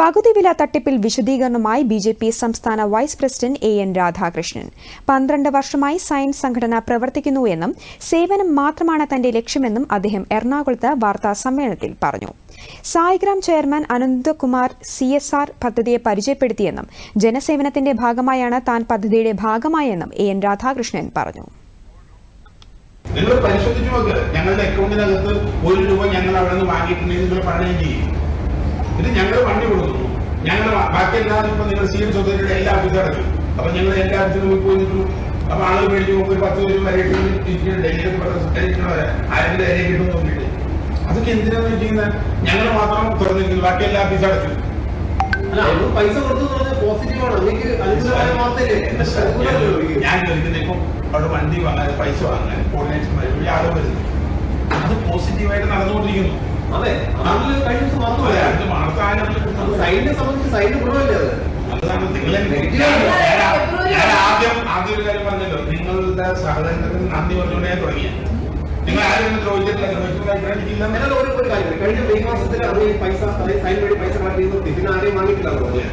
പകുതി വില തട്ടിപ്പിൽ വിശദീകരണവുമായി ബി ജെ പി സംസ്ഥാന vice president A N Radhakrishnan. പന്ത്രണ്ട് വർഷമായി സയൻസ് സംഘടന പ്രവർത്തിക്കുന്നുവെന്നും സേവനം മാത്രമാണ് തന്റെ ലക്ഷ്യമെന്നും അദ്ദേഹം എറണാകുളത്ത് വാർത്താ സമ്മേളനത്തിൽ പറഞ്ഞു. Saigram chairman Ananthakumar C S R പദ്ധതിയെ പരിചയപ്പെടുത്തിയെന്നും ജനസേവനത്തിന്റെ ഭാഗമായാണ് താൻ പദ്ധതിയുടെ ഭാഗമായെന്നും എ എൻ രാധാകൃഷ്ണൻ പറഞ്ഞു. നിങ്ങൾ പരിശോധിച്ചു നോക്ക്. ഞങ്ങളുടെ അക്കൗണ്ടിനകത്ത് ഒരു രൂപ ഞങ്ങൾ അവിടെ നിന്ന് വാങ്ങിയിട്ടുണ്ടെങ്കിൽ നിങ്ങൾ പറയുകയും ചെയ്യും. ഇത് ഞങ്ങൾ വണ്ടി കൊടുക്കുന്നു ഞങ്ങൾ ബാക്കി എല്ലാവരും ഇപ്പൊ നിങ്ങൾ സി എം സൊസൈറ്റിയുടെ എല്ലാ ഓഫീസും അടച്ചു. അപ്പൊ ഞങ്ങൾ എല്ലാ ഓഫീസിലും പോയി പോയി നിൽക്കുന്നു അപ്പൊ ആളുകൾ മേടിച്ച് നോക്കി ഒരു പത്ത് പേര് വരെ ആരെങ്കിലും വരെ കിട്ടും നോക്കിയിട്ട്. അതൊക്കെ എന്തിനാന്ന് വെച്ചിരിക്കുന്നത് ഞങ്ങൾ മാത്രം തുറന്നിരിക്കുന്നു ബാക്കി എല്ലാ ഓഫീസും അടച്ചു. പൈസ കൊടുത്തു പോസിറ്റീവാണ് ഞാൻ ഇപ്പം അവിടെ വണ്ടി വാങ്ങാൻ പൈസ വാങ്ങാൻ കോർഡിനേഷൻ വരുമ്പോൾ ആൾ വരുന്നു. അത് പോസിറ്റീവായിട്ട് നടന്നുകൊണ്ടിരിക്കുന്നു. അതെ. അതിൽ കഴിഞ്ഞ ദിവസം അതെ, മാത്രമല്ല അത് വാർത്താനത്തിൽ അത് സൈഡിനെ സംബന്ധിച്ച് സൈഡ് ഗുണമല്ലേ അത്. ആദ്യം ആദ്യം ഒരു കാര്യം പറഞ്ഞല്ലോ. നിങ്ങളുടെ സഹകരണത്തിന് നന്ദി പറഞ്ഞുകൊണ്ടേ തുടങ്ങിയ. നിങ്ങൾ ആരും ചോദിച്ചിട്ടില്ല ഒരു കാര്യം കഴിഞ്ഞ മെയ് മാസത്തിൽ അത് പൈസ സൈൻ വഴി പൈസ കളക്ട് ചെയ്യുന്നത് ഇതിന് ആരെയും വാങ്ങിയിട്ടില്ല എന്ന് പറഞ്ഞു.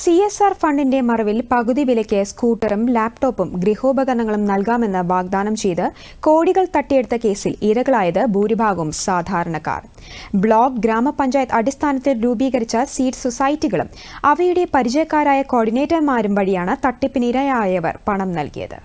സി എസ് ആർ ഫണ്ടിന്റെ മറവിൽ പകുതി വിലയ്ക്ക് സ്കൂട്ടറും ലാപ്ടോപ്പും ഗൃഹോപകരണങ്ങളും നൽകാമെന്ന് വാഗ്ദാനം ചെയ്ത് കോടികൾ തട്ടിയെടുത്ത കേസിൽ ഇരകളായത് ഭൂരിഭാഗവും സാധാരണക്കാർ. ബ്ലോക്ക് ഗ്രാമപഞ്ചായത്ത് അടിസ്ഥാനത്തിൽ രൂപീകരിച്ച സീഡ് സൊസൈറ്റികളും അവയുടെ പരിചയക്കാരായ കോർഡിനേറ്റർമാരും വഴിയാണ് തട്ടിപ്പിനിരയായവർ പണം നൽകിയത്.